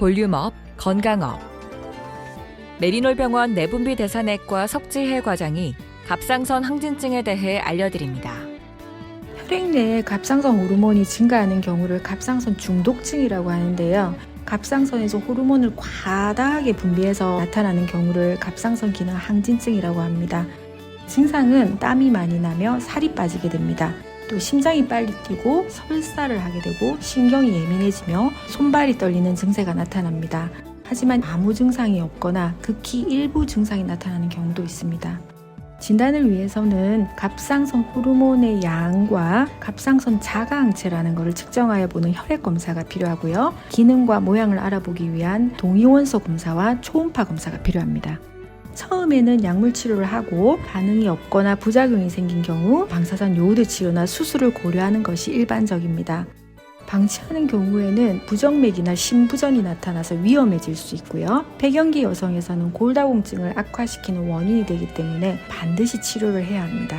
볼륨업, 건강업. 메리놀병원 내분비 대사내과 석지혜 과장이 갑상선 항진증에 대해 알려드립니다. 혈액 내에 갑상선 호르몬이 증가하는 경우를 갑상선 중독증이라고 하는데요. 갑상선에서 호르몬을 과다하게 분비해서 나타나는 경우를 갑상선 기능 항진증이라고 합니다. 증상은 땀이 많이 나며 살이 빠지게 됩니다. 또 심장이 빨리 뛰고 설사를 하게 되고 신경이 예민해지며 손발이 떨리는 증세가 나타납니다. 하지만 아무 증상이 없거나 극히 일부 증상이 나타나는 경우도 있습니다. 진단을 위해서는 갑상선 호르몬의 양과 갑상선 자가항체라는 것을 측정하여 보는 혈액 검사가 필요하고요. 기능과 모양을 알아보기 위한 동위원소 검사와 초음파 검사가 필요합니다. 처음에는 약물 치료를 하고 반응이 없거나 부작용이 생긴 경우 방사선 요오드 치료나 수술을 고려하는 것이 일반적입니다. 방치하는 경우에는 부정맥이나 심부전이 나타나서 위험해질 수 있고요. 폐경기 여성에서는 골다공증을 악화시키는 원인이 되기 때문에 반드시 치료를 해야 합니다.